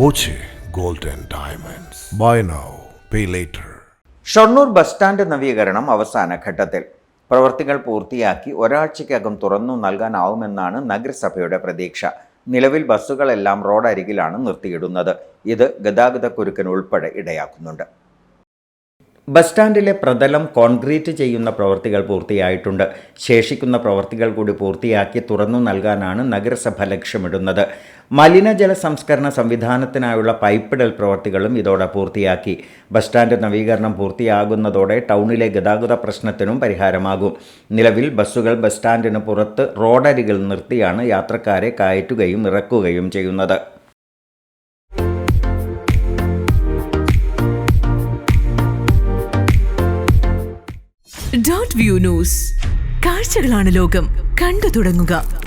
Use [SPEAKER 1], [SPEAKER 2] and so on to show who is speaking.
[SPEAKER 1] Boche gold and Diamonds. Buy now, pay later.
[SPEAKER 2] Shoranur bus stand നവീകരണം അവസാന ഘട്ടത്തിൽ. പ്രവർത്തികൾ പൂർത്തിയാക്കി ഒരാഴ്ചയ്ക്കകം തുറന്നു നൽകാനാവുമെന്നാണ് നഗരസഭയുടെ പ്രതീക്ഷ. നിലവിൽ ബസ്സുകളെല്ലാം റോഡരികിലാണ് നിർത്തിയിടുന്നത്. ഇത് ഗതാഗതക്കുരുക്കിന് ഉൾപ്പെടെ ഇടയാക്കുന്നുണ്ട്. ബസ് സ്റ്റാൻഡിലെ പ്രതലം കോൺക്രീറ്റ് ചെയ്യുന്ന പ്രവൃത്തികൾ പൂർത്തിയായിട്ടുണ്ട്. ശേഷിക്കുന്ന പ്രവൃത്തികൾ കൂടി പൂർത്തിയാക്കി തുറന്നു നൽകാനാണ് നഗരസഭ ലക്ഷ്യമിടുന്നത്. മലിനജല സംസ്കരണ സംവിധാനത്തിനായുള്ള പൈപ്പിടൽ പ്രവൃത്തികളും ഇതോടെ പൂർത്തിയാക്കി. ബസ് സ്റ്റാൻഡ് നവീകരണം പൂർത്തിയാകുന്നതോടെ ടൗണിലെ ഗതാഗത പ്രശ്നത്തിനും പരിഹാരമാകും. നിലവിൽ ബസ്സുകൾ ബസ് സ്റ്റാൻഡിന് പുറത്ത് റോഡരികിൽ നിർത്തിയാണ് യാത്രക്കാരെ കയറ്റുകയും ഇറക്കുകയും ചെയ്യുന്നത്.
[SPEAKER 3] Dot view news. കാഴ്ചകളാണ് ലോകം. കണ്ടു തുടങ്ങുക.